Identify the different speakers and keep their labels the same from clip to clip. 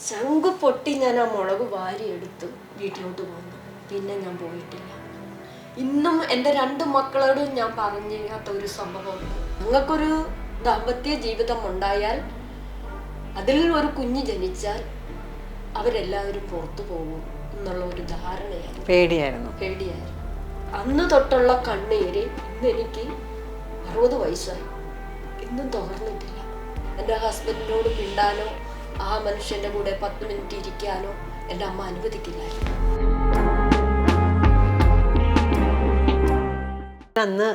Speaker 1: ശംഖു പൊട്ടി ഞാൻ ആ മുളക് വാരിയെടുത്ത് വീട്ടിലോട്ട് പോന്നു. പിന്നെ ഞാൻ പോയിട്ടില്ല. ഇന്നും എന്റെ രണ്ട് മക്കളോടും ഞാൻ പറഞ്ഞില്ലാത്ത ഒരു സംഭവമുണ്ട് നിങ്ങൾക്കൊരു ദാമ്പത്യ ജീവിതം ഉണ്ടായാൽ അതിൽ ഒരു കുഞ്ഞ് ജനിച്ചാൽ അവരെല്ലാവരും പുറത്തു പോകും എന്നുള്ള ഒരു ധാരണയായിരുന്നു.
Speaker 2: പേടിയായിരുന്നു.
Speaker 1: പേടിയായിരുന്നു. അന്ന് തൊട്ടുള്ള കണ്ണീര് ഇന്ന് എനിക്ക് അറുപത് വയസ്സായി. ഇന്നും തുറന്നിട്ടില്ല എന്റെ ഹസ്ബൻഡിനോട് മിണ്ടാനോ ആ മനുഷ്യന്റെ കൂടെ പത്ത് മിനിറ്റ് ഇരിക്കാനോ എന്റെ അമ്മ അനുവദിക്കില്ലായിരുന്നു.
Speaker 2: അന്ന്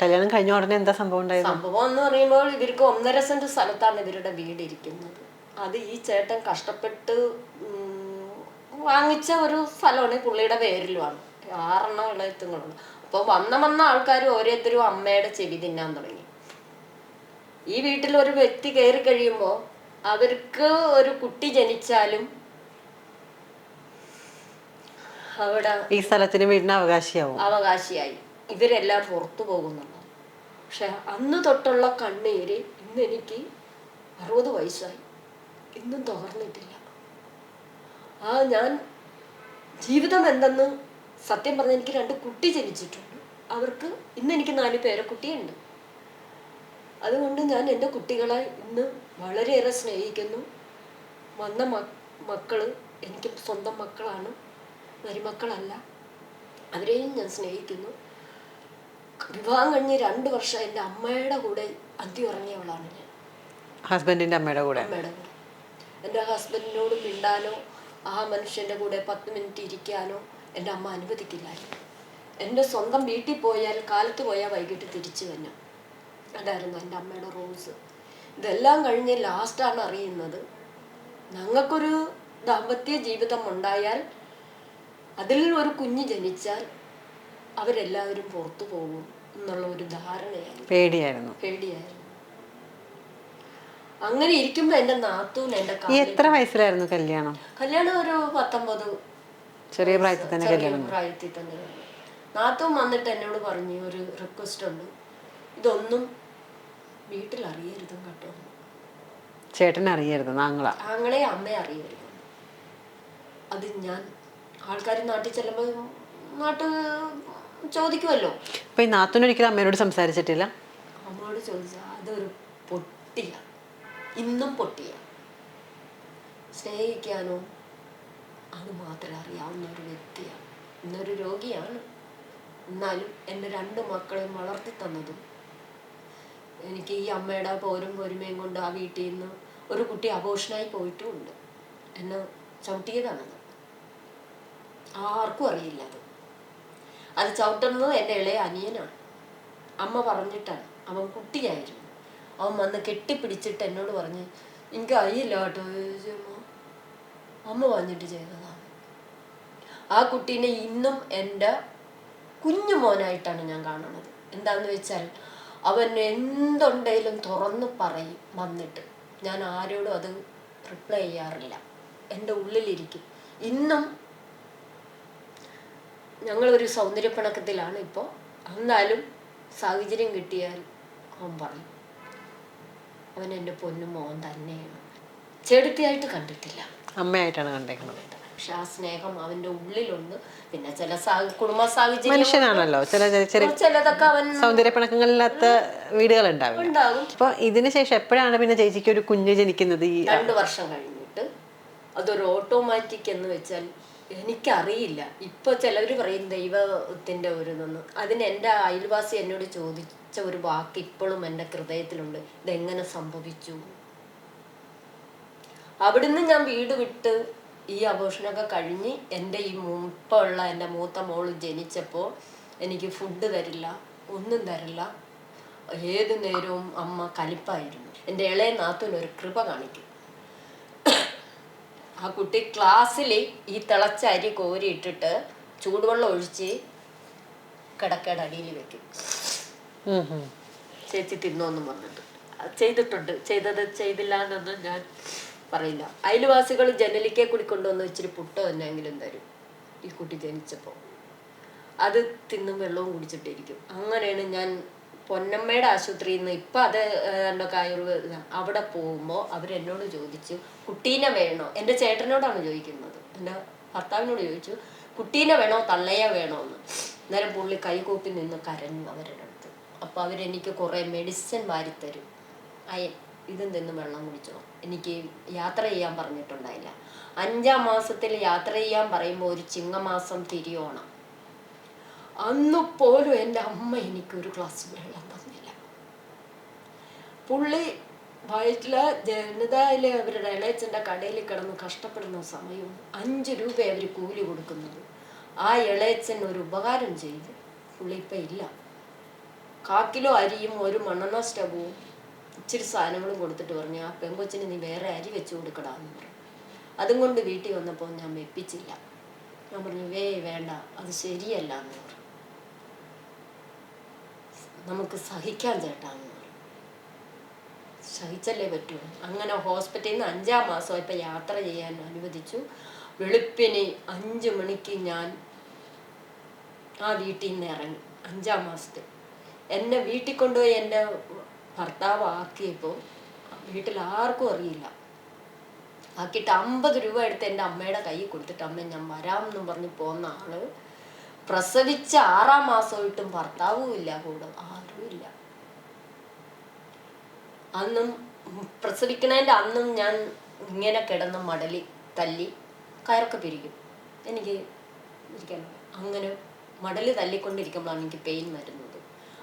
Speaker 2: കല്യാണം കഴിഞ്ഞ ഉടനെ എന്താ സംഭവം ഉണ്ടായത്?
Speaker 1: സംഭവം എന്ന് പറയുമ്പോൾ ഇവർക്ക് ഒന്നര സെന്റ് സ്ഥലത്താണ് ഇവരുടെ വീട് ഇരിക്കുന്നത്. അത് ഈ ചേട്ടൻ കഷ്ടപ്പെട്ട് വാങ്ങിച്ച ഒരു സ്ഥലമാണ് പുള്ളിയുടെ പേരിലുമാണ്. ആറെണ്ണം ഇളയത്തുങ്ങളുണ്ട്. അപ്പോൾ വന്ന വന്ന ആൾക്കാർ ഓരോരുത്തരും അമ്മയുടെ ചെവി തിന്നാൻ തുടങ്ങി. ഈ വീട്ടിൽ ഒരു വ്യക്തി കയറി കഴിയുമ്പോൾ അവർക്ക് ഒരു കുട്ടി ജനിച്ചാലും അവിടെ
Speaker 2: ഈ സ്ഥലത്തിന് വീടിന് അവകാശിയാവും.
Speaker 1: അവകാശിയായി. ഇവരെല്ലാം പുറത്തു പോകുന്നുണ്ട് പക്ഷെ അന്ന് തൊട്ടുള്ള കണ്ണീര് ഇന്ന് എനിക്ക് അറുപത് വയസ്സായി. ഇന്നും തുറന്നിട്ടില്ല ആ ഞാൻ ജീവിതം എന്തെന്ന് സത്യം പറഞ്ഞ എനിക്ക് രണ്ട് കുട്ടി ജനിച്ചിട്ടുണ്ട്. അവർക്ക് ഇന്ന് എനിക്ക് നാല് പേരെ കുട്ടിയുണ്ട് അതുകൊണ്ട് ഞാൻ എന്റെ കുട്ടികളെ ഇന്ന് വളരെയേറെ സ്നേഹിക്കുന്നു. വന്ന മക്കൾ എനിക്ക് സ്വന്തം മക്കളാണ്. മരുമക്കളല്ല അവരെയും ഞാൻ സ്നേഹിക്കുന്നു. വിവാഹം കഴിഞ്ഞ് രണ്ട് വർഷം എന്റെ അമ്മയുടെ കൂടെ അന്തി ഉറങ്ങിയവളാണ് ഞാൻ.
Speaker 2: ഹസ്ബൻഡിന്റെ അമ്മയുടെ കൂടെ?
Speaker 1: അമ്മയുടെ കൂടെ. എന്റെ ഹസ്ബൻഡിനോട് മിണ്ടാനോ ആ മനുഷ്യന്റെ കൂടെ പത്ത് മിനിറ്റ് ഇരിക്കാനോ എന്റെ അമ്മ അനുവദിക്കില്ലായിരുന്നു. എന്റെ സ്വന്തം വീട്ടിൽ പോയാൽ കാലത്ത് പോയാൽ വൈകിട്ട് തിരിച്ചു തന്നെ അതായിരുന്നു എന്റെ അമ്മയുടെ റൂൾസ് ഇതെല്ലാം കഴിഞ്ഞ് ലാസ്റ്റാണ് അറിയുന്നത്. ഞങ്ങൾക്കൊരു ദാമ്പത്യ ജീവിതം ഉണ്ടായാൽ അതിൽ ഒരു കുഞ്ഞ് ജനിച്ചാൽ അവരെല്ലാവരും പുറത്തു പോകും എന്നുള്ള ഒരു ധാരണയായിരുന്നു.
Speaker 2: പേടിയായിരുന്നു.
Speaker 1: പേടിയായിരുന്നു. അങ്ങനെ ഇരിക്കുമ്പോ എന്റെ നാത്തൂൻ എന്റെ
Speaker 2: എത്ര വയസ്സിലായിരുന്നു കല്യാണം?
Speaker 1: കല്യാണം ഒരു പത്തൊമ്പത്
Speaker 2: ചെറിയ പ്രായത്തിൽ തന്നെ കല്യാണം.
Speaker 1: പ്രായത്തിൽ തന്നെ. നാത്തൂൻ വന്നിട്ട് എന്നോട് പറഞ്ഞു ഒരു റിക്വസ്റ്റ് ഉണ്ട്. ഇതൊന്നും വീട്ടിൽ അറിയരുതും കേട്ടോ.
Speaker 2: ചേട്ടൻ അറിയരുത് നാങ്ങള.
Speaker 1: ആങ്ങളെ അമ്മയെ അറിയരുത്. അത് ഞാൻ ആൾക്കാർ നാട്ടിൽ ചെല്ലുമ്പോൾ നാട്ട് ചോദിക്കുമല്ലോ
Speaker 2: അപ്പൊ ഈ നാത്തൂനൊരിക്കലും അമ്മയോട് സംസാരിച്ചിട്ടില്ല?
Speaker 1: അമ്മയോട് ചോദിച്ചാൽ അതൊരു പൊട്ടിയ. ഇന്നും പൊട്ടിയ. സ്നേഹിക്കാനോ അത് മാത്രമേ അറിയാവുന്ന ഒരു വ്യക്തിയാണ് ഇന്നൊരു രോഗിയാണ്. എന്നാലും എന്റെ രണ്ട് മക്കളെയും വളർത്തി തന്നതും എനിക്ക് ഈ അമ്മയുടെ പോരും പൊരുമയും കൊണ്ട് ആ വീട്ടിൽ നിന്ന് ഒരു കുട്ടി അപോഷനായി പോയിട്ടുമുണ്ട് എന്നെ ചവിട്ടിയതാണത് ആർക്കും അറിയില്ല അത്. അത് ചവിട്ടുന്നത് എന്റെ ഇളയ അനിയനാണ്. അമ്മ പറഞ്ഞിട്ടാണ്. അവൻ കുട്ടിയായിരുന്നു. അവൻ വന്ന് കെട്ടിപ്പിടിച്ചിട്ട് എന്നോട് പറഞ്ഞ് എനിക്ക് അറിയില്ല കേട്ടോ "അമ്മ, വന്നിട്ട് ചെയ്തതാണ്. ആ കുട്ടീനെ ഇന്നും എന്റെ കുഞ്ഞു മോനായിട്ടാണ് ഞാൻ കാണുന്നത്. എന്താന്ന് വെച്ചാൽ അവൻ എന്തുണ്ടെങ്കിലും തുറന്ന് പറയും വന്നിട്ട്. ഞാൻ ആരോടും അത് റിപ്ലൈ ചെയ്യാറില്ല. എന്റെ ഉള്ളിലിരിക്കും. ഇന്നും ഞങ്ങളൊരു സൗന്ദര്യപ്പിണക്കത്തിലാണ് ഇപ്പോൾ. എന്നാലും സാഹചര്യം കിട്ടിയാൽ അവൻ പറയും അവൻ എന്റെ പൊന്നും മോൻ തന്നെയാണ്. ചെടുത്തിയായിട്ട് കണ്ടിട്ടില്ല.
Speaker 2: അമ്മയായിട്ടാണ് കണ്ടേക്കുന്നത്.
Speaker 1: പക്ഷെ ആ സ്നേഹം അവന്റെ ഉള്ളിലുണ്ട്. പിന്നെ ചില കുടുംബ സാഹചര്യം
Speaker 2: മനുഷ്യനാണല്ലോ. ചില ചെറിയ
Speaker 1: ചിലതൊക്കെ അവൻ
Speaker 2: സൗന്ദര്യ പിണക്കങ്ങളില്ലാത്ത വീടുകൾ ഉണ്ടാവും
Speaker 1: ഉണ്ടാകും.
Speaker 2: അപ്പൊ ഇതിന് ശേഷം എപ്പോഴാണ് പിന്നെ ചേച്ചിക്ക് ഒരു കുഞ്ഞ് ജനിക്കുന്നത് ഈ
Speaker 1: രണ്ട് വർഷം കഴിഞ്ഞിട്ട്. അതൊരു ഓട്ടോമാറ്റിക് എന്ന് വെച്ചാൽ എനിക്കറിയില്ല. ഇപ്പൊ ചിലവർ പറയും ദൈവത്തിന്റെ ഒരു ഇതെന്ന്. അതിന് എന്റെ അയൽവാസി എന്നോട് ചോദിച്ച ഒരു വാക്ക് ഇപ്പോഴും എന്റെ ഹൃദയത്തിലുണ്ട്. ഇതെങ്ങനെ സംഭവിച്ചു? അവിടുന്ന് ഞാൻ വീട് വിട്ട് ഈ അബോഷനൊക്കെ കഴിഞ്ഞ് എന്റെ ഈ മുപ്പുള്ള എന്റെ മൂത്ത മോൾ ജനിച്ചപ്പോൾ എനിക്ക് ഫുഡ് തരില്ല ഒന്നും തരില്ല. ഏത് നേരവും അമ്മ കലിപ്പായിരുന്നു. എന്റെ ഇളയ നാത്തൂന് ഒരു കൃപ കാണിക്കും. ആ കുട്ടി ക്ലാസ്സിൽ ഈ തിളച്ച അരി കോരിയിട്ടിട്ട് ചൂടുവെള്ളം ഒഴിച്ച് കിടക്കയുടെ അടിയിൽ വെക്കും. ചേച്ചി തിന്നോന്നും പറഞ്ഞിട്ട്. ചെയ്തിട്ടുണ്ട്. ചെയ്തത് ചെയ്തില്ല എന്നൊന്നും ഞാൻ പറയില്ല. അയൽവാസികൾ ജനലിക്കെ കൂടി കൊണ്ടുവന്ന് ഇച്ചിരി പുട്ട എന്നെങ്കിലും തരും. ഈ കുട്ടി ജനിച്ചപ്പോൾ അത് തിന്നും വെള്ളവും കുടിച്ചിട്ടിരിക്കും. അങ്ങനെയാണ് ഞാൻ പൊന്നമ്മയുടെ ആശുപത്രിയിൽ നിന്ന് ഇപ്പം അത് എന്തൊക്കെ ആയുർവേദ അവിടെ പോകുമ്പോൾ അവരെന്നോട് ചോദിച്ചു കുട്ടീനെ വേണോ? എന്റെ ചേട്ടനോടാണ് ചോദിക്കുന്നത്. എന്റെ ഭർത്താവിനോട് ചോദിച്ചു കുട്ടീനെ വേണോ തള്ളയെ വേണോ എന്ന് അന്നേരം പുള്ളി കൈകൂപ്പി നിന്ന് കരഞ്ഞു അവരുടെ അടുത്ത്. അപ്പോൾ അവരെനിക്ക് കുറേ മെഡിസിൻ വാരിത്തരും. അയൻ ഇതും തിന്ന് വെള്ളം കുടിച്ചോ? എനിക്ക് യാത്ര ചെയ്യാൻ പറഞ്ഞിട്ടുണ്ടായില്ല. അഞ്ചാം മാസത്തിൽ യാത്ര ചെയ്യാൻ പറയുമ്പോൾ ഒരു ചിങ്ങമാസം തിരിയോണം. അന്ന് പോലും എന്റെ അമ്മ എനിക്ക് ഒരു ഗ്ലാസ് വെള്ളം തന്നില്ല. പുള്ളി വയറ്റിലെ ജനതയിലെ അവരുടെ ഇളയച്ചന്റെ കടയിൽ കിടന്ന് കഷ്ടപ്പെടുന്ന സമയവും അഞ്ച് രൂപ അവർ കൂലി കൊടുക്കുന്നത്. ആ ഇളയച്ചൻ ഒരു ഉപകാരം ചെയ്ത്. പുള്ളി ഇപ്പം ഇല്ല. കാക്കിലോ അരിയും ഒരു മണ്ണെണ്ണ സ്റ്റവും ഇച്ചിരി സാധനങ്ങളും കൊടുത്തിട്ട് പറഞ്ഞു ആ പെങ്കൊച്ചിന് നീ വേറെ അരി വെച്ച് കൊടുക്കടാന്ന് പറഞ്ഞു. അതും കൊണ്ട് വീട്ടിൽ വന്നപ്പോൾ ഞാൻ വെപ്പിച്ചില്ല. ഞാൻ പറഞ്ഞു വേ വേണ്ട അത് ശരിയല്ല എന്ന് പറഞ്ഞു. നമുക്ക് സഹിക്കാൻ ചേട്ടാന്ന് പറഞ്ഞു. സഹിച്ചല്ലേ പറ്റൂ? അങ്ങനെ ഹോസ്പിറ്റലിൽ നിന്ന് അഞ്ചാം മാസം ഇപ്പം യാത്ര ചെയ്യാൻ അനുവദിച്ചു. വെളുപ്പിന് അഞ്ച് മണിക്ക് ഞാൻ ആ വീട്ടിൽ നിന്ന് ഇറങ്ങി. അഞ്ചാം മാസത്തിൽ. എന്നെ വീട്ടിൽ കൊണ്ടുപോയി എന്റെ ഭർത്താവ് ആക്കിയപ്പോ വീട്ടിൽ ആർക്കും അറിയില്ല. ആക്കിയിട്ട് അമ്പത് രൂപ എടുത്ത് എന്റെ അമ്മയുടെ കൈ കൊടുത്തിട്ട് അമ്മ ഞാൻ വരാമെന്നും പറഞ്ഞ് പോന്ന ആൾ പ്രസവിച്ച ആറാം മാസമായിട്ടും ഭർത്താവും ഇല്ല കൂടും ആരും ഇല്ല. അന്നും പ്രസവിക്കണതിന്റെ അന്നും ഞാൻ ഇങ്ങനെ കിടന്ന് മടലി തല്ലി കയറൊക്കെ പിരിക്കും. എനിക്ക് ഇരിക്കാൻ. അങ്ങനെ മടൽ തല്ലിക്കൊണ്ടിരിക്കുമ്പോഴാണ് എനിക്ക് പെയിൻ വരുന്നത്.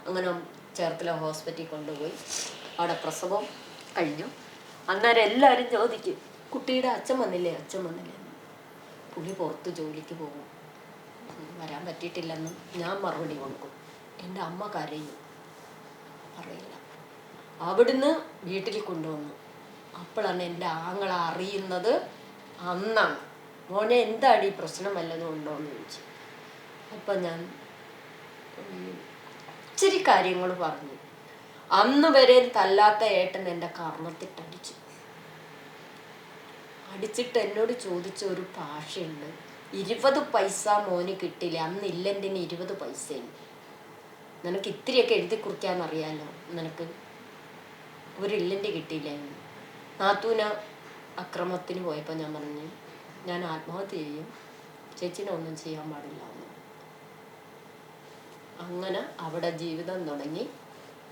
Speaker 1: അങ്ങനെ ചേർത്തല ഹോസ്പിറ്റലിൽ കൊണ്ടുപോയി. അവിടെ പ്രസവം കഴിഞ്ഞു. അന്നേരം എല്ലാവരും ചോദിക്കും കുട്ടിയുടെ അച്ഛൻ വന്നില്ലേ? അച്ഛൻ വന്നില്ലേ. പുള്ളി പുറത്ത് ജോലിക്ക് പോകും. വരാൻ പറ്റിയിട്ടില്ലെന്നും ഞാൻ മറുപടി കൊടുക്കും. എന്റെ അമ്മ കരയും. അറിയില്ല അവിടുന്ന് വീട്ടിൽ കൊണ്ടുവന്നു. അപ്പോഴാണ് എന്റെ ആങ്ങള അറിയുന്നത് അന്നാണ്. മോനെ എന്താണ് ഈ പ്രശ്നം വല്ലതും ഉണ്ടോ എന്ന് ചോദിച്ചു. അപ്പം ഞാൻ ഇച്ചിരി കാര്യങ്ങൾ പറഞ്ഞു. അന്ന് വരെ തല്ലാത്ത ഏട്ടൻ എന്റെ കർമ്മത്തിട്ടടിച്ചു അടിച്ചിട്ട് എന്നോട് ചോദിച്ച ഒരു ഭാഷയുണ്ട്. ഇരുപത് പൈസ മോന് കിട്ടില്ല. അന്ന് ഇല്ലെന്തിന് ഇരുപത് പൈസയും. നിനക്ക് ഇത്തിരിയൊക്കെ എഴുതി കുറിക്കാന്നറിയാലോ നിനക്ക് ഒരു ഇല്ലന്റെ കിട്ടിയില്ല. നാത്തൂന അക്രമത്തിന് പോയപ്പോൾ ഞാൻ പറഞ്ഞു ഞാൻ ആത്മഹത്യ ചെയ്യും. ചേച്ചിനെ ഒന്നും ചെയ്യാൻ പാടില്ല. അങ്ങനെ അവിടെ ജീവിതം തുടങ്ങി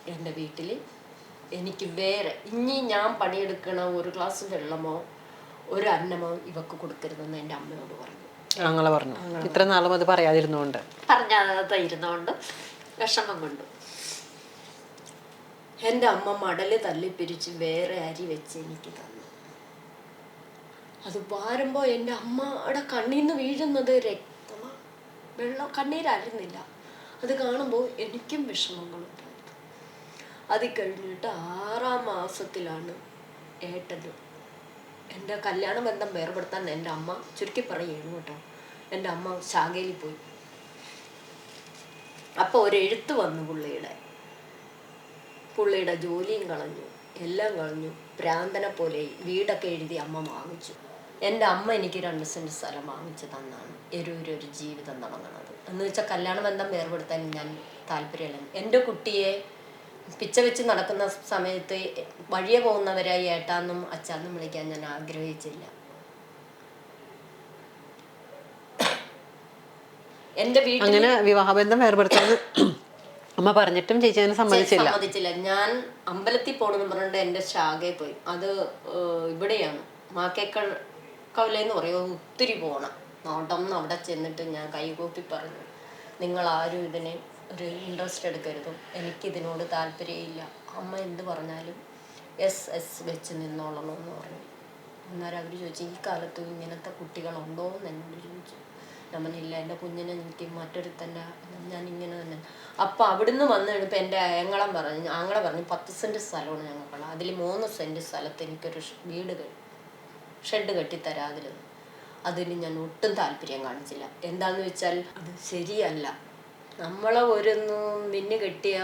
Speaker 1: എന്റെ വീട്ടിൽ എനിക്ക് വേറെ ഇനി ഞാൻ പണിയെടുക്കണ ഒരു ഗ്ലാസ് വെള്ളമോ ഒരു അന്നമോ ഇവക്ക് കൊടുക്കരുതെന്ന് എന്റെ അമ്മയോട് പറഞ്ഞു.
Speaker 2: അങ്ങനെ പറഞ്ഞു. ഇത്ര നാളും അത് പറയാതിരുന്നോണ്ട്.
Speaker 1: പറഞ്ഞാതെ ഇരുന്നോണ്ട് വിഷമം കൊണ്ടു. എന്റെ അമ്മ മടൽ തല്ലിപ്പിരിച്ച് വേറെ അരി വെച്ച് എനിക്ക് തന്നു. അത് വാരുമ്പോൾ എന്റെ അമ്മയുടെ കണ്ണിൽ നിന്ന് വീഴുന്നത് രക്തമാണ് വെള്ളം കണ്ണീരായിരുന്നില്ല അത് കാണുമ്പോൾ എനിക്കും വിഷമങ്ങളുണ്ടായിരുന്നു അത് കഴിഞ്ഞിട്ട് ആറാം മാസത്തിലാണ് ഏട്ടന് എന്റെ കല്യാണ ബന്ധം വേർപെടുത്താൻ എന്റെ അമ്മ ചുരുക്കി പറയുന്നു കേട്ടോ. എന്റെ അമ്മ ശാഖയിൽ പോയി. അപ്പോൾ ഒരു എഴുത്ത് വന്നു പുള്ളിയുടെ. പുള്ളിയുടെ ജോലിയും കളഞ്ഞു എല്ലാം കളഞ്ഞു. പ്രാന്തനെ പോലെ വീടൊക്കെ എഴുതി അമ്മ വാങ്ങിച്ചു. എന്റെ അമ്മ എനിക്ക് രണ്ട് സെന്റ് സ്ഥലം വാങ്ങിച്ചു തന്നാണ്. എരൂരൊരു ജീവിതം തുടങ്ങുന്നത് എന്ന് വെച്ചാൽ കല്യാണ ബന്ധം വേർപെടുത്താൻ ഞാൻ താല്പര്യമില്ല എന്റെ കുട്ടിയെ പിച്ച വെച്ച് നടക്കുന്ന സമയത്ത് വഴിയെ പോകുന്നവരായി ഏട്ടാന്നും അച്ചാന്നും വിളിക്കാൻ ഞാൻ ആഗ്രഹിച്ചില്ല. എന്റെ വീട്ടിൽ
Speaker 2: അങ്ങനെ വിവാഹബന്ധം വേർപെടുത്താൻ അമ്മ പറഞ്ഞിട്ടും ചേച്ചി അതിന് സമ്മതിച്ചില്ല.
Speaker 1: സമ്മതിച്ചില്ല. ഞാൻ അമ്പലത്തിൽ പോണെന്ന് പറഞ്ഞിട്ട് എന്റെ ശാഖയിൽ പോയി. അത് ഇവിടെയാണ്. മാക്കേക്കൾ കവലെന്ന് പറയും. ഒത്തിരി പോകണം നോട്ടം അവിടെ ചെന്നിട്ട് ഞാൻ കൈകൂപ്പി പറഞ്ഞു നിങ്ങൾ ആരും ഇതിനെ ഒരു ഇൻട്രസ്റ്റ് എടുക്കരുതും. എനിക്കിതിനോട് താല്പര്യമില്ല. അമ്മ എന്ത് പറഞ്ഞാലും എസ് എസ് വെച്ച് നിന്നോളണം എന്ന് പറഞ്ഞു. അന്നേരം അവർ ചോദിച്ചു ഈ കാലത്ത് ഇങ്ങനത്തെ കുട്ടികളുണ്ടോ എന്ന് എന്നോട് ചോദിച്ചു. ഞാൻ പറഞ്ഞില്ല എന്റെ കുഞ്ഞിനെ എനിക്ക് മറ്റൊരുത്തന്റെ ഞാൻ ഇങ്ങനെ തന്നെ. അപ്പം അവിടുന്ന് വന്ന് കഴിഞ്ഞപ്പോൾ എന്റെ ആങ്ങളൻ പറഞ്ഞു ആങ്ങളെ പറഞ്ഞു പത്ത് സെന്റ് സ്ഥലമാണ് ഞങ്ങൾക്കുള്ളത്. അതിൽ മൂന്ന് സെന്റ് സ്ഥലത്ത് എനിക്കൊരു വീട് ഷെഡ് കെട്ടിത്തരാതിരുന്നു. അതിന് ഞാൻ ഒട്ടും താല്പര്യം കാണിച്ചില്ല. എന്താന്ന് വെച്ചാൽ അത് ശരിയല്ല. നമ്മളെ ഒരു മിന്നു കെട്ടിയ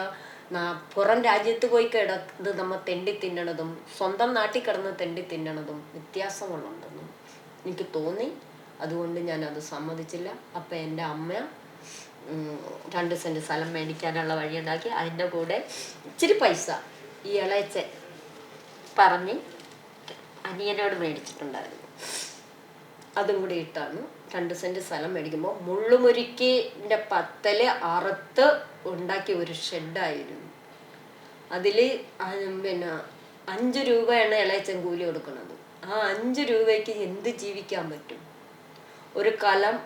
Speaker 1: പുറം രാജ്യത്ത് പോയി കിടന്ന് നമ്മൾ തെണ്ടി തിന്നണതും സ്വന്തം നാട്ടിൽ കിടന്ന് തെണ്ടി തിന്നണതും വ്യത്യാസങ്ങളുണ്ടെന്നും എനിക്ക് തോന്നി. അതുകൊണ്ട് ഞാൻ അത് സമ്മതിച്ചില്ല. അപ്പം എന്റെ അമ്മ രണ്ട് സെന്റ് സ്ഥലം മേടിക്കാനുള്ള വഴിയുണ്ടാക്കി അതിന്റെ കൂടെ ഇച്ചിരി പൈസ ഈ ഇളയച്ചൻ പറഞ്ഞ് അനിയനോട് മേടിച്ചിട്ടുണ്ടായിരുന്നു. അതും കൂടി ഇട്ടാണ്. രണ്ട് സെന്റ് സ്ഥലം മേടിക്കുമ്പോൾ മുള്ളുമുരുക്കിന്റെ പത്തൽ അറുത്ത് ഉണ്ടാക്കിയ ഒരു ഷെഡായിരുന്നു അതിൽ പിന്നെ അഞ്ച് രൂപയാണ് ഇളയച്ചൻ കൂലി കൊടുക്കുന്നത്. ആ അഞ്ച് രൂപയ്ക്ക് എന്ത് ജീവിക്കാൻ പറ്റും? ഒരു കലം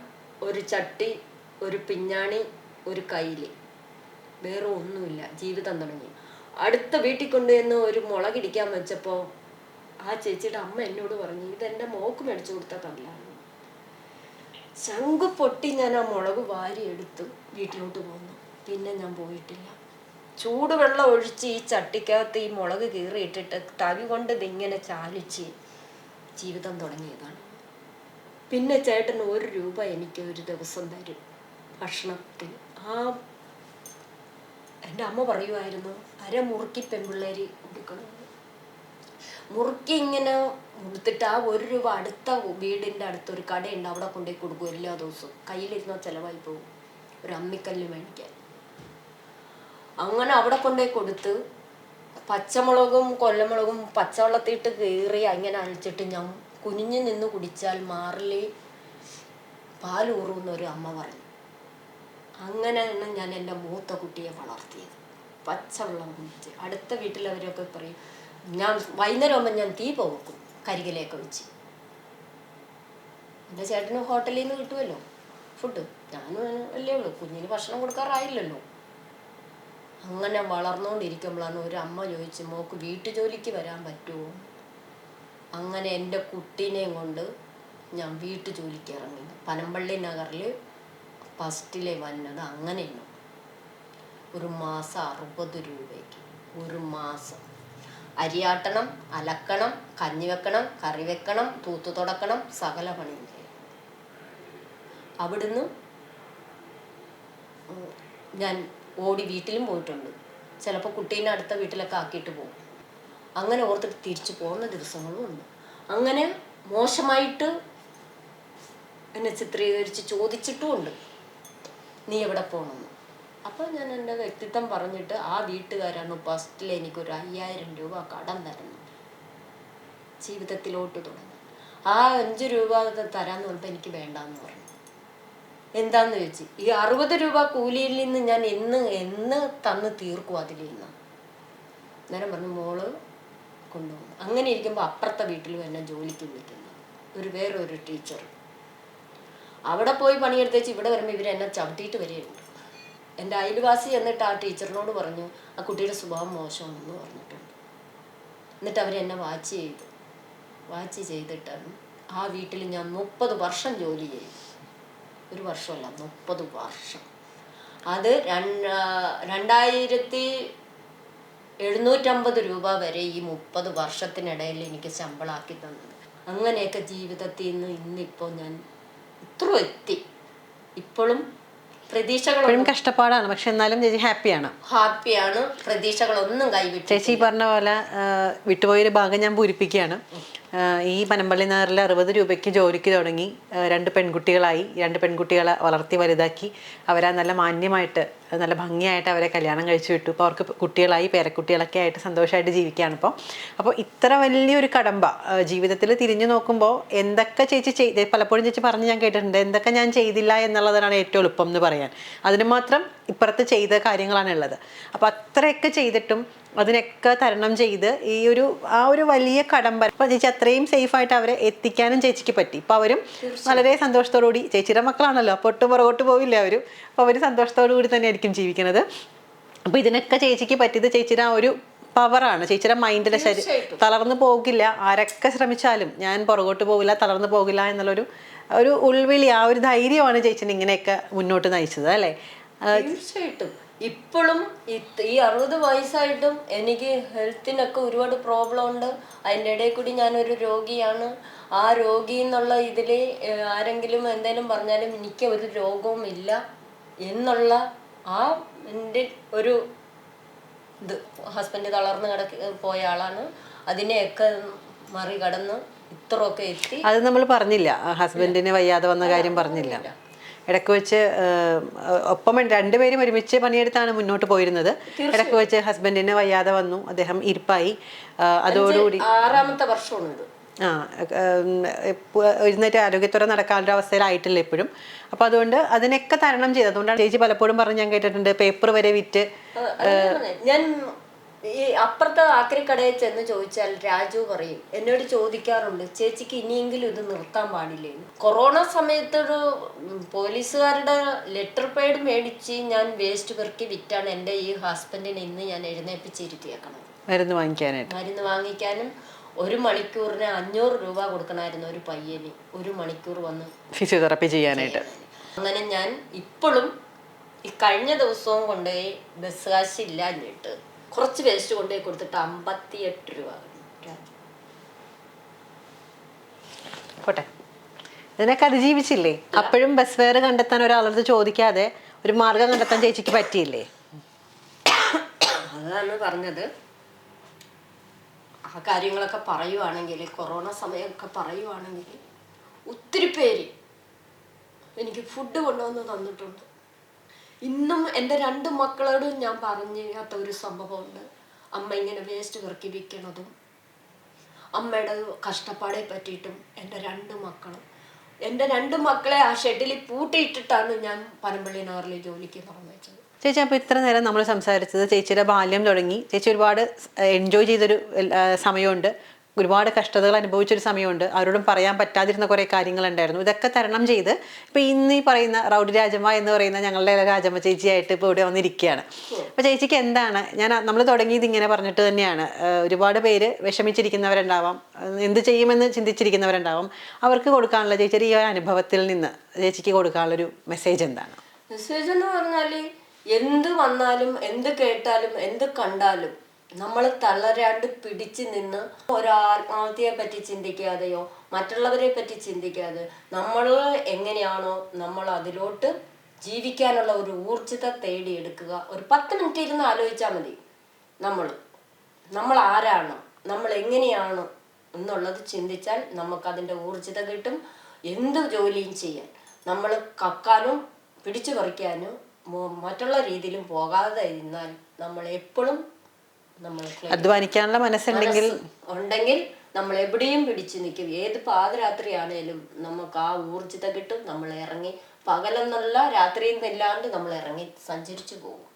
Speaker 1: ഒരു ചട്ടി ഒരു പിഞ്ഞാണി ഒരു കയ്യിൽ വേറെ ഒന്നുമില്ല. ജീവിതം തുടങ്ങി. അടുത്ത വീട്ടിൽ കൊണ്ടുവന്ന് ഒരു മുളകിടിക്കാൻ വെച്ചപ്പോൾ ആ ചേച്ചിയുടെ അമ്മ എന്നോട് പറഞ്ഞു ഇതെന്റെ മോക്ക് മേടിച്ചു കൊടുത്ത കല്ലാണ് ശംഖു പൊട്ടി ഞാൻ ആ മുളക് വാരി എടുത്ത് വീട്ടിലോട്ട് പോന്നു. പിന്നെ ഞാൻ പോയിട്ടില്ല. ചൂടുവെള്ളം ഒഴിച്ച് ഈ ചട്ടിക്കകത്ത് ഈ മുളക് കീറിയിട്ടിട്ട് തവി കൊണ്ട് ഇതിങ്ങനെ ചാലിച്ച് ജീവിതം തുടങ്ങിയതാണ്. പിന്നെ ചേട്ടൻ ഒരു രൂപ എനിക്ക് ഒരു ദിവസം തരും ഭക്ഷണത്തിന് ആ എന്റെ അമ്മ പറയുമായിരുന്നു അര മുറുക്കി പെൺപിള്ളേര് കൊടുക്കണം. മുറുക്കി ഇങ്ങനെ കൊടുത്തിട്ട് ആ ഒരു രൂപ അടുത്ത വീടിന്റെ അടുത്തൊരു കടയുണ്ട്. അവിടെ കൊണ്ടുപോയി കൊടുക്കും എല്ലാ ദിവസവും. കയ്യിലിരുന്നാൽ ചിലവായി പോകും. ഒരു അമ്മിക്കല്ല് മേടിക്കാൻ. അങ്ങനെ അവിടെ കൊണ്ടുപോയി കൊടുത്ത് പച്ചമുളകും കൊല്ലമുളകും പച്ചവെള്ളത്തിട്ട് കീറി അങ്ങനെ അഴിച്ചിട്ട് ഞാൻ കുനിഞ്ഞു നിന്ന് കുടിച്ചാൽ മാറിൽ പാലൂറുന്നൊരു അമ്മ പറഞ്ഞു. അങ്ങനെയാണ് ഞാൻ എന്റെ മൂത്ത കുട്ടിയെ വളർത്തിയത്. പച്ചവെള്ളം കുടിച്ച്. അടുത്ത വീട്ടിലവരൊക്കെ പറയും ഞാൻ വൈകുന്നേരം ആകുമ്പോൾ ഞാൻ തീ പോകും കരികിലേക്ക് വെച്ച്. എന്റെ ചേട്ടന് ഹോട്ടലിൽ നിന്ന് കിട്ടുമല്ലോ ഫുഡ് ഞാനും അല്ലേ ഉള്ളൂ. കുഞ്ഞിന് ഭക്ഷണം കൊടുക്കാറായില്ലല്ലോ. അങ്ങനെ വളർന്നുകൊണ്ടിരിക്കുമ്പോഴാണ് ഒരു അമ്മ ചോദിച്ച് മോക്ക് വീട്ടു ജോലിക്ക് വരാൻ പറ്റുമോ അങ്ങനെ എന്റെ കുട്ടീനെയും കൊണ്ട് ഞാൻ വീട്ടു ജോലിക്ക് ഇറങ്ങി. പനമ്പള്ളി നഗറിൽ ഫസ്റ്റിലെ വന്നത് അങ്ങനെയാണ്. ഒരു മാസം അറുപത് രൂപയ്ക്ക്. ഒരു മാസം. അരിയാട്ടണം അലക്കണം കഞ്ഞി വെക്കണം കറി വെക്കണം തൂത്തു തുടക്കണം സകല പണിയും ചെയ്യണം. അവിടുന്ന് ഞാൻ ഓടി വീട്ടിലും പോയിട്ടുണ്ട്. ചിലപ്പോൾ കുട്ടീനെ അടുത്ത വീട്ടിലൊക്കെ ആക്കിയിട്ട് പോകും. അങ്ങനെ ഓർത്തിട്ട് തിരിച്ചു പോകുന്ന ദിവസങ്ങളും ഉണ്ട്. അങ്ങനെ മോശമായിട്ട് എന്നെ ചിത്രീകരിച്ച് ചോദിച്ചിട്ടുമുണ്ട് നീ എവിടെ പോകണമെന്ന് അപ്പോൾ ഞാൻ എന്റെ വ്യക്തിത്വം പറഞ്ഞിട്ട് ആ വീട്ടുകാരാണ് ഫസ്റ്റിൽ എനിക്കൊരു അയ്യായിരം രൂപ കടം തരുന്നു ജീവിതത്തിലോട്ട് തുടങ്ങി ആ അഞ്ച് രൂപ തരാമെന്ന് പറഞ്ഞപ്പോൾ എനിക്ക് വേണ്ടാന്ന് പറഞ്ഞു. എന്താന്ന് ചോദിച്ചു? ഈ അറുപത് രൂപ കൂലിയിൽ നിന്ന് ഞാൻ എന്ന് എന്ന് തന്ന് തീർക്കും അതിൽ നിന്ന്. അന്നേരം പറഞ്ഞു മോൾ കൊണ്ടുപോകും. അങ്ങനെ ഇരിക്കുമ്പോൾ അപ്പുറത്തെ വീട്ടിലും എന്നെ ജോലിക്ക് വിളിക്കുന്നു. ഒരു വേറൊരു ടീച്ചർ അവിടെ പോയി പണിയെടുത്തേച്ച് ഇവിടെ വരുമ്പോൾ ഇവരെന്നെ ചവിട്ടിയിട്ട് വരെയുണ്ട് എന്റെ അയൽവാസി എന്നിട്ട് ആ ടീച്ചറിനോട് പറഞ്ഞു ആ കുട്ടിയുടെ സ്വഭാവം മോശമാണെന്ന് പറഞ്ഞിട്ടുണ്ട്. എന്നിട്ട് അവർ എന്നെ വാച്ച് ചെയ്തു. വാച്ച് ചെയ്തിട്ടാണ് ആ വീട്ടിൽ ഞാൻ മുപ്പത് വർഷം ജോലി ചെയ്തു. ഒരു വർഷമല്ല മുപ്പത് വർഷം. അത് രണ്ട് രണ്ടായിരത്തി എഴുന്നൂറ്റമ്പത് രൂപ വരെ ഈ മുപ്പത് വർഷത്തിനിടയിൽ എനിക്ക് ശമ്പളമാക്കി തന്നത്. അങ്ങനെയൊക്കെ ജീവിതത്തിൽ നിന്ന് ഇന്നിപ്പോൾ ഞാൻ ഇത്ര എത്തി. ഇപ്പോഴും പ്രതീക്ഷകളൊന്നും
Speaker 2: ഇപ്പോഴും കഷ്ടപ്പാടാണ്. പക്ഷെ എന്നാലും ചേച്ചി ഹാപ്പിയാണ്.
Speaker 1: ഹാപ്പിയാണ്. പ്രതീക്ഷകളൊന്നും കൈവിട്ടു
Speaker 2: ചേച്ചി പറഞ്ഞ പോലെ വിട്ടുപോയൊരു ഭാഗം ഞാൻ പൂരിപ്പിക്കുകയാണ്. ഈ പനമ്പള്ളി നഗറിൽ അറുപത് രൂപയ്ക്ക് ജോലിക്ക് തുടങ്ങി. രണ്ട് പെൺകുട്ടികളായി. രണ്ട് പെൺകുട്ടികളെ വളർത്തി വലുതാക്കി. അവരെ നല്ല മാന്യമായിട്ട് നല്ല ഭംഗിയായിട്ട് അവരെ കല്യാണം കഴിച്ചു വിട്ടു. ഇപ്പോൾ അവർക്ക് കുട്ടികളായി പേരക്കുട്ടികളൊക്കെ ആയിട്ട് സന്തോഷമായിട്ട് ജീവിക്കുകയാണ് ഇപ്പോൾ അപ്പോൾ ഇത്ര വലിയൊരു കടമ്പ ജീവിതത്തിൽ തിരിഞ്ഞു നോക്കുമ്പോൾ എന്തൊക്കെ ചേച്ചി ചെയ്ത് പലപ്പോഴും ചേച്ചി പറഞ്ഞ് ഞാൻ കേട്ടിട്ടുണ്ട്. എന്തൊക്കെ ഞാൻ ചെയ്തില്ല എന്നുള്ളതാണ് ഏറ്റവും എളുപ്പം എന്ന് പറയാൻ. അതിന് മാത്രം ഇപ്പുറത്ത് ചെയ്ത കാര്യങ്ങളാണ് ഉള്ളത്. അപ്പോൾ അത്രയൊക്കെ ചെയ്തിട്ടും അതിനൊക്കെ തരണം ചെയ്ത് ഈ ഒരു ആ ഒരു വലിയ കടമ്പ അപ്പോൾ ചേച്ചി അത്രയും സേഫായിട്ട് അവരെ എത്തിക്കാനും ചേച്ചിക്ക് പറ്റി. ഇപ്പോൾ അവരും വളരെ സന്തോഷത്തോടുകൂടി ചേച്ചിയുടെ മക്കളാണല്ലോ അപ്പോൾ ഒട്ടും പുറകോട്ട് പോവില്ല അവരും. അപ്പോൾ അവർ സന്തോഷത്തോടു കൂടി തന്നെയായിരിക്കും ജീവിക്കുന്നത്. അപ്പോൾ ഇതിനൊക്കെ ചേച്ചിക്ക് പറ്റിയത് ചേച്ചിയുടെ ആ ഒരു പവറാണ് ചേച്ചിയുടെ മൈൻഡിലെ ശരി. തളർന്നു പോകില്ല. ആരൊക്കെ ശ്രമിച്ചാലും ഞാൻ പുറകോട്ട് പോകില്ല തളർന്നു പോകില്ല എന്നുള്ളൊരു ഒരു ഉൾവിളി ആ ഒരു ധൈര്യമാണ് ചേച്ചിനെ ഇങ്ങനെയൊക്കെ മുന്നോട്ട് നയിച്ചത് അല്ലേ?
Speaker 1: തീർച്ചയായിട്ടും. ഇപ്പോഴും ഈ അറുപത് വയസ്സായിട്ടും എനിക്ക് ഹെൽത്തിനൊക്കെ ഒരുപാട് പ്രോബ്ലം ഉണ്ട് അതിന്റെ ഇടയിൽ കൂടി ഞാനൊരു രോഗിയാണ്. ആ രോഗി എന്നുള്ള ഇതിൽ ആരെങ്കിലും എന്തെങ്കിലും പറഞ്ഞാലും എനിക്ക് ഒരു രോഗവും ഇല്ല എന്നുള്ള ആ എന്റെ ഒരു ഇത് ഹസ്ബൻഡ് തളർന്ന് കിടക്ക പോയ ആളാണ്. അതിനെയൊക്കെ മറികടന്ന് ഇത്രയൊക്കെ എത്തി.
Speaker 2: അത് നമ്മൾ പറഞ്ഞില്ല. ഹസ്ബൻഡിന് വയ്യാതെ വന്ന കാര്യം പറഞ്ഞില്ല. ഇടയ്ക്ക് വെച്ച് ഒപ്പം രണ്ടുപേരും ഒരുമിച്ച് പണിയെടുത്താണ് മുന്നോട്ട് പോയിരുന്നത്. ഇടയ്ക്ക് വെച്ച് ഹസ്ബൻഡിന് വയ്യാതെ വന്നു. അദ്ദേഹം ഇരിപ്പായി. അതോടുകൂടി
Speaker 1: ആറാമത്തെ വർഷമാണ്
Speaker 2: ആ എഴുന്നേറ്റ് ആരോഗ്യത്തോടെ നടക്കാനുള്ള അവസ്ഥയിലായിട്ടില്ല എപ്പോഴും അപ്പോൾ അതുകൊണ്ട് അതിനൊക്കെ തരണം ചെയ്ത്. അതുകൊണ്ടാണ് ചേച്ചി പലപ്പോഴും പറഞ്ഞ് ഞാൻ കേട്ടിട്ടുണ്ട് പേപ്പർ വരെ വിറ്റ്
Speaker 1: ഞാൻ ഈ അപ്പുറത്തെ ആക്രിക്കടയിൽ ചെന്ന് ചോദിച്ചാൽ രാജു പറയും എന്നോട് ചോദിക്കാറുണ്ട് ചേച്ചിക്ക് ഇനിയെങ്കിലും ഇത് നിർത്താൻ പാടില്ലേ? കൊറോണ സമയത്തൊരു പോലീസുകാരുടെ ലെറ്റർ പേഡ് മേടിച്ച് ഞാൻ വേസ്റ്റ് പെറുക്കി വിറ്റാണ് എന്റെ ഈ ഹസ്ബൻഡിനെ ഇന്ന് ഞാൻ എഴുന്നേപ്പിച്ചിരുത്തിയേക്കണത്
Speaker 2: മരുന്ന് വാങ്ങിക്കാനായിട്ട്.
Speaker 1: മരുന്ന് വാങ്ങിക്കാനും ഒരു മണിക്കൂറിന് അഞ്ഞൂറ് രൂപ കൊടുക്കണമായിരുന്നു ഒരു പയ്യന് ഒരു മണിക്കൂർ വന്ന്
Speaker 2: ഫിസിയോതെറാപ്പി ചെയ്യാനായിട്ട്.
Speaker 1: അങ്ങനെ ഞാൻ ഇപ്പോഴും ഈ കഴിഞ്ഞ ദിവസവും കൊണ്ടുപോയി ബസ് കാശില്ല ഇല്ലാഞ്ഞിട്ട് കുറച്ച് വേസ്റ്റ് കൊണ്ടുപോയി കൊടുത്തിട്ട് അമ്പത്തിയെട്ട് രൂപ.
Speaker 2: പോട്ടെ. ഇതിനൊക്കെ അതിജീവിച്ചില്ലേ? അപ്പോഴും ബസ് വേറെ കണ്ടെത്താൻ ഒരാളടുത്ത് ചോദിക്കാതെ ഒരു മാർഗം കണ്ടെത്താൻ ചേച്ചിക്ക് പറ്റിയില്ലേ?
Speaker 1: അതാണ് പറഞ്ഞത്. ആ കാര്യങ്ങളൊക്കെ പറയുവാണെങ്കിൽ കൊറോണ സമയമൊക്കെ പറയുവാണെങ്കിൽ ഒത്തിരി പേര് എനിക്ക് ഫുഡ് കൊണ്ടുവന്ന് തന്നിട്ടുണ്ട്. ഇന്നും എന്റെ രണ്ട് മക്കളോടും ഞാൻ പറഞ്ഞാത്ത ഒരു സംഭവമുണ്ട്. അമ്മ ഇങ്ങനെ വേസ്റ്റ് പെറുക്കി വിൽക്കണതും അമ്മയുടെ കഷ്ടപ്പാടെ പറ്റിയിട്ടും എന്റെ രണ്ട് മക്കളും. എന്റെ രണ്ട് മക്കളെ ആ ഷെഡിൽ പൂട്ടിയിട്ടിട്ടാണ് ഞാൻ പനമ്പള്ളി നഗറിലെ ജോലിക്ക് പറഞ്ഞത്
Speaker 2: ചേച്ചി അപ്പോൾ ഇത്ര നേരം നമ്മൾ സംസാരിച്ചത് ചേച്ചിയുടെ ബാല്യം തുടങ്ങി. ചേച്ചി ഒരുപാട് എൻജോയ് ചെയ്തൊരു സമയമുണ്ട്. ഒരുപാട് കഷ്ടതകൾ അനുഭവിച്ചൊരു സമയമുണ്ട്. അവരോടും പറയാൻ പറ്റാതിരുന്ന കുറേ കാര്യങ്ങളുണ്ടായിരുന്നു. ഇതൊക്കെ തരണം ചെയ്ത് ഇപ്പോൾ ഇന്ന് ഈ പറയുന്ന റൗഡി രാജമ്മ എന്ന് പറയുന്ന ഞങ്ങളുടെ രാജമ്മ ചേച്ചിയായിട്ട് ഇപ്പോൾ ഇവിടെ വന്നിരിക്കുകയാണ്. അപ്പോൾ ചേച്ചിക്ക് എന്താണ്? ഞാൻ നമ്മൾ തുടങ്ങിയത് ഇങ്ങനെ പറഞ്ഞിട്ട് തന്നെയാണ്. ഒരുപാട് പേര് വിഷമിച്ചിരിക്കുന്നവരുണ്ടാവാം. എന്ത് ചെയ്യുമെന്ന് ചിന്തിച്ചിരിക്കുന്നവരുണ്ടാവാം. അവർക്ക് കൊടുക്കാനുള്ള ചേച്ചി ഈ അനുഭവത്തിൽ നിന്ന് ചേച്ചിക്ക് കൊടുക്കാനുള്ളൊരു മെസ്സേജ് എന്താണ്?
Speaker 1: മെസ്സേജ് എന്ന് പറഞ്ഞാൽ എന്ത് വന്നാലും എന്ത് കേട്ടാലും എന്ത് കണ്ടാലും നമ്മൾ തളരാണ്ട് പിടിച്ചു നിന്ന് ഒരാത്മഹത്യയെ പറ്റി ചിന്തിക്കാതെയോ മറ്റുള്ളവരെ പറ്റി ചിന്തിക്കാതെ നമ്മൾ എങ്ങനെയാണോ നമ്മൾ അതിലോട്ട് ജീവിക്കാനുള്ള ഒരു ഊർജിത തേടിയെടുക്കുക ഒരു പത്ത് മിനിറ്റ് ഇരുന്ന് ആലോചിച്ചാൽ മതി നമ്മൾ നമ്മൾ ആരാണ്? നമ്മൾ എങ്ങനെയാണ് എന്നുള്ളത് ചിന്തിച്ചാൽ നമുക്കതിന്റെ ഊർജിത കിട്ടും. എന്ത് ജോലിയും ചെയ്യാൻ. നമ്മൾ കക്കാനും പിടിച്ചു പറിക്കാനും മറ്റുള്ള രീതിയിലും പോകാതെ ഇരുന്നാൽ നമ്മൾ എപ്പോഴും
Speaker 2: അധ്വാനിക്കാനുള്ള മനസ്സുണ്ടെങ്കിൽ
Speaker 1: ഉണ്ടെങ്കിൽ നമ്മൾ എവിടെയും പിടിച്ചു നിൽക്കും. ഏത് പാതിരാത്രിയാണേലും നമുക്ക് ആ ഊർജിത കിട്ടും. നമ്മൾ ഇറങ്ങി പകലെന്നല്ല രാത്രി നിന്നില്ലാണ്ട് നമ്മൾ ഇറങ്ങി സഞ്ചരിച്ചു പോകും.